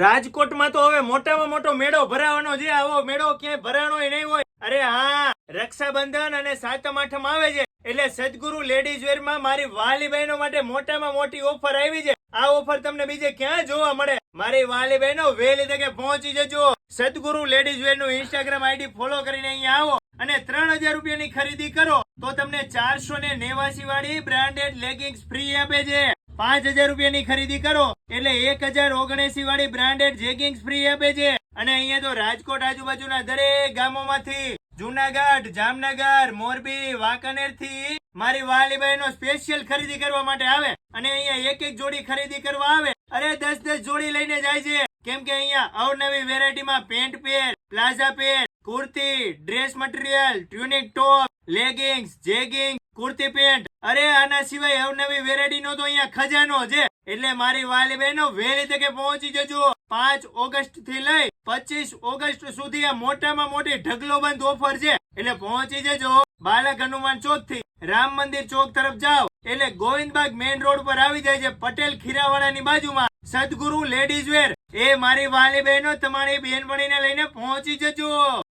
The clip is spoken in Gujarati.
રાજકોટમાં તો હવે મોટામાં મોટો મેળો ભરાવાનો છે. આવો મેળો ક્યાંય ભરાણો નહીં હોય. અરે હા, રક્ષાબંધન અને સાતમ આઠમ આવે છે. એટલે સદગુરુ લેડીઝ વેરમાં મારી વાલી બહેનો માટે મોટામાં મોટી ઓફર આવી છે. આ ઓફર તમને બીજે ક્યાં જોવા મળે? મારી વાલી બહેનો વહેલી તકે પહોંચી જજો. સદગુરુ લેડીઝ વેરનું ઇન્સ્ટાગ્રામ આઈડી ફોલો કરીને અહીંયા આવો અને ત્રણ હજાર રૂપિયાની ખરીદી કરો. તો તમને ચારસો ને નેવાસી વાળી બ્રાન્ડેડ લેગિંગ્સ ફ્રી આપે છે. પાંચ હજાર રૂપિયાની ખરીદી કરો. એટલે એક હજાર ઓગણસી વાળી બ્રાન્ડેડ જેગિંગ્સ ફ્રી આપે છે. અને અહીંયા તો રાજકોટ આજુબાજુના દરેક ગામોમાંથી જુનાગઢ, જામનગર, મોરબી વાંકાનેરથી મારી વાલી નો સ્પેશિયલ ખરીદી કરવા માટે આવે. અને અહીંયા એક એક જોડી ખરીદી કરવા આવે. અરે દસ દસ જોડી લઈને જાય છે. કેમ કે અહીંયા અવનવી વેરાયટીમાં pant pair, palazzo pair, kurti, dress material, tunic top, leggings, jegging, kurti pant અરે, આના સિવાય અવનવી વેરાયટી નો તો અહીંયા ખજાનો છે. એટલે મારી વાલી બહેનો વહેલી તકે પહોંચી જજો. પાંચ ઓગસ્ટથી લઈ પચીસ ઓગસ્ટ સુધી આ મોટામાં મોટી ઢગલો બંધ ઓફર છે. એટલે પહોંચી જજો. બાલક હનુમાન ચોકથી રામ મંદિર ચોક તરફ જાઓ. એટલે ગોવિંદબાગ મેઇન રોડ પર આવી જાય છે પટેલ ખીરાવાડાની બાજુમાં. સદગુરુ લેડીઝ વેર. એ મારી વાલી બહેનો તમારી બહેનપણીને લઈને પહોંચી જજો.